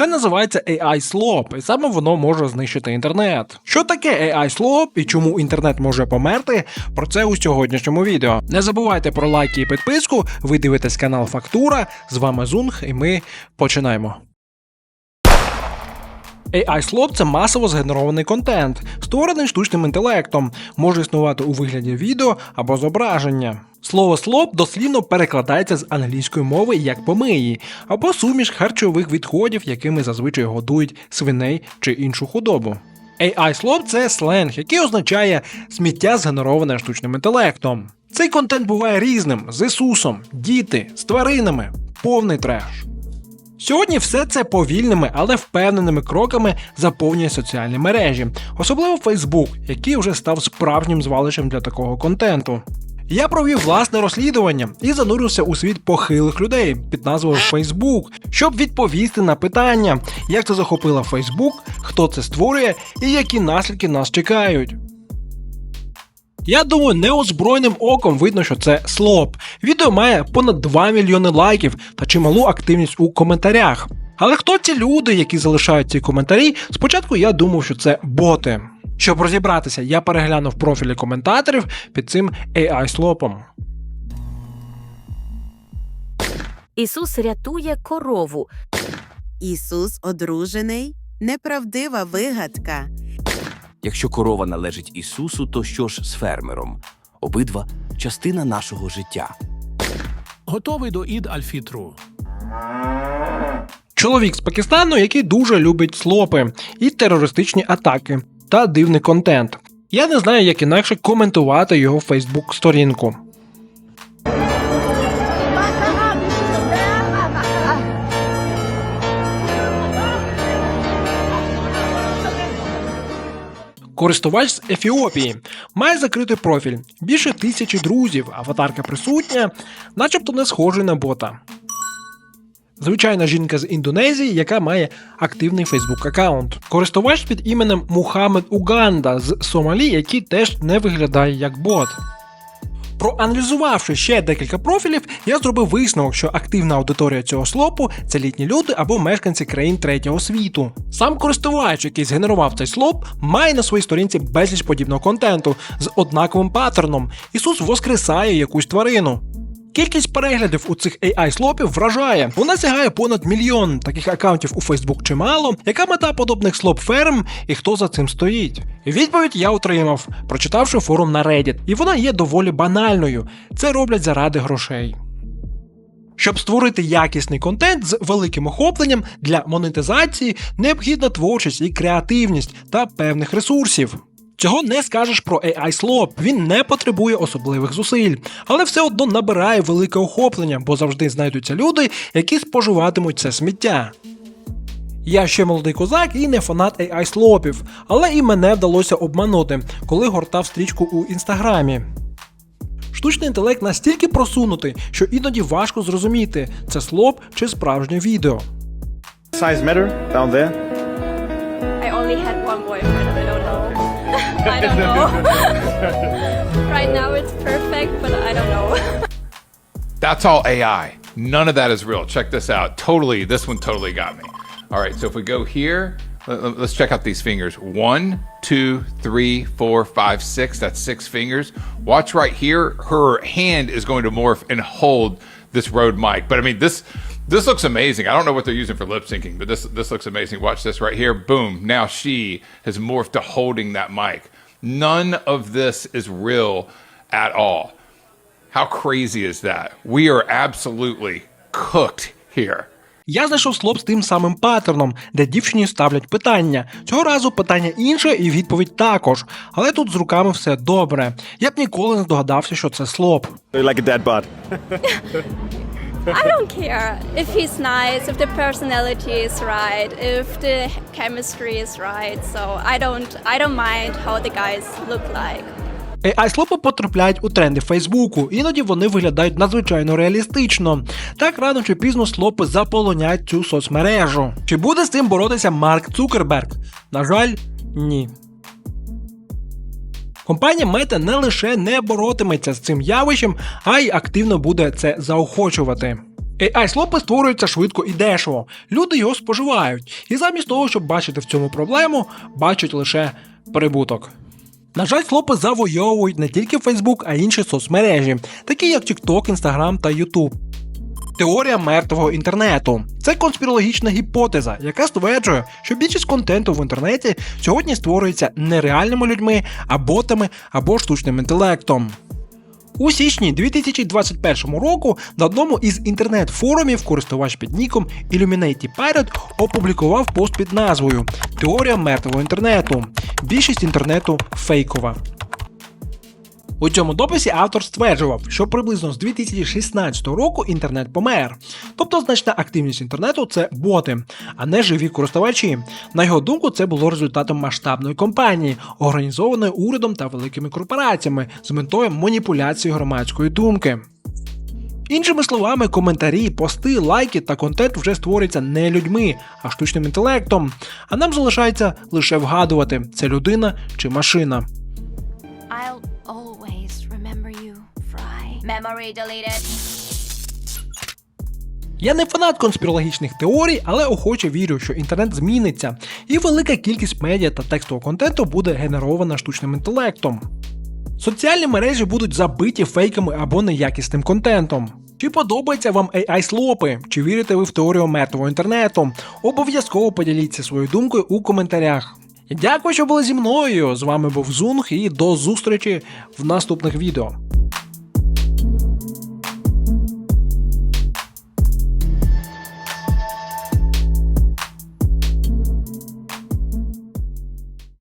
Це називається AI Slop, і саме воно може знищити інтернет. Що таке AI Slop і чому інтернет може померти? Про це у сьогоднішньому відео. Не забувайте про лайки і підписку. Ви дивитесь канал Фактура. З вами Зунг, і ми починаємо. AI Slop – це масово згенерований контент, створений штучним інтелектом, може існувати у вигляді відео або зображення. Слово слоп дослівно перекладається з англійської мови як помиї, або суміш харчових відходів, якими зазвичай годують свиней чи іншу худобу. AI Slop – це сленг, який означає сміття згенероване штучним інтелектом. Цей контент буває різним: з Ісусом, діти, з тваринами, повний треш. Сьогодні все це повільними, але впевненими кроками заповнює соціальні мережі, особливо Facebook, який вже став справжнім звалищем для такого контенту. Я провів власне розслідування і занурився у світ похилих людей під назвою Facebook, щоб відповісти на питання, як це захопила Facebook, хто це створює і які наслідки нас чекають. Я думаю, неозброєним оком видно, що це слоп. Відео має понад 2 мільйони лайків та чималу активність у коментарях. Але хто ці люди, які залишають ці коментарі? Спочатку я думав, що це боти. Щоб розібратися, я переглянув профілі коментаторів під цим AI слопом. Ісус рятує корову. Ісус одружений, неправдива вигадка. Якщо корова належить Ісусу, то що ж з фермером? Обидва частина нашого життя. Готовий до ід Альфітру. Чоловік з Пакистану, який дуже любить слопи і терористичні атаки та дивний контент. Я не знаю, як інакше коментувати його Фейсбук сторінку. Користувач з Ефіопії має закритий профіль, більше тисячі друзів, аватарка присутня, начебто не схожий на бота. Звичайна жінка з Індонезії, яка має активний Фейсбук аккаунт. Користувач під іменем Мухаммед Уганда з Сомалі, який теж не виглядає як бот. Проаналізувавши ще декілька профілів, я зробив висновок, що активна аудиторія цього слопу це літні люди або мешканці країн третього світу. Сам користувач, який згенерував цей слоп, має на своїй сторінці безліч подібного контенту з однаковим паттерном. Ісус воскресає якусь тварину. Кількість переглядів у цих AI слопів вражає. Вона сягає понад мільйон. Таких аккаунтів у Facebook чимало. Яка мета подобних слоп ферм і хто за цим стоїть? Відповідь я отримав, прочитавши форум на Reddit, і вона є доволі банальною. Це роблять заради грошей. Щоб створити якісний контент з великим охопленням для монетизації, необхідна творчість і креативність та певних ресурсів. Цього не скажеш про AI Slop, він не потребує особливих зусиль, але все одно набирає велике охоплення, бо завжди знайдуться люди, які споживатимуть це сміття. Я ще молодий козак і не фанат AI слопів, але і мене вдалося обманути, коли гортав стрічку у інстаграмі. Штучний інтелект настільки просунутий, що іноді важко зрозуміти, це слоп чи справжнє відео. size matter down there? I only had one boyfriend. I don't know. I don't know. right now it's perfect, but I don't know. That's all AI. None of that is real. Check this out. Totally, this one totally got me. All right, so if we go here, let- let- let's check out these fingers. One, two, three, four, five, six. That's six fingers. Watch right here. Her hand is going to morph and hold this Rode mic. But I mean, this this looks amazing. I don't know what they're using for lip syncing, but this this looks amazing. Watch this right here. Boom. Now she has morphed to holding that mic. None of this is real at all. How crazy is that? We are absolutely cooked here. Я знайшов слоп з тим самим паттерном, де дівчині ставлять питання. Цього разу питання інше і відповідь також. Але тут з руками все добре. Я б ніколи не здогадався, що це слоп. Like a dead bot. I don't care if he's nice, if the personality is right, if the chemistry is right. So I don't, I don't mind how the guys look like. AI-слопи потрапляють у тренди Фейсбуку, іноді вони виглядають надзвичайно реалістично. Так рано чи пізно слопи заполонять цю соцмережу. Чи буде з цим боротися Марк Цукерберг? На жаль, ні. Компанія Meta не лише не боротиметься з цим явищем, а й активно буде це заохочувати. AI-слопи створюються швидко і дешево. Люди його споживають, і замість того, щоб бачити в цьому проблему, бачать лише прибуток. На жаль, слопи завойовують не тільки Facebook, а й інші соцмережі, такі як TikTok, Instagram та YouTube. Теорія мертвого інтернету це конспірологічна гіпотеза, яка стверджує, що більшість контенту в інтернеті сьогодні створюється не реальними людьми, а ботами або штучним інтелектом. У січні 2021 року на одному із інтернет-форумів користувач під ніком Illuminati Pirate опублікував пост під назвою Теорія мертвого інтернету. Більшість інтернету фейкова. У цьому дописі автор стверджував, що приблизно з 2016 року інтернет помер. Тобто значна активність інтернету це боти, а не живі користувачі. На його думку, це було результатом масштабної кампанії, організованої урядом та великими корпораціями з метою маніпуляції громадської думки. Іншими словами, коментарі, пости, лайки та контент вже створюються не людьми, а штучним інтелектом. А нам залишається лише вгадувати, це людина чи машина. I'll Memory deleted. Я не фанат конспірологічних теорій, але охоче вірю, що інтернет зміниться, і велика кількість медіа та текстового контенту буде генерована штучним інтелектом. Соціальні мережі будуть забиті фейками або неякісним контентом. Чи подобається вам AI-слопи? Чи вірите ви в теорію мертвого інтернету? Обов'язково поділіться своєю думкою у коментарях. Дякую, що були зі мною. З вами був Зунг і до зустрічі в наступних відео.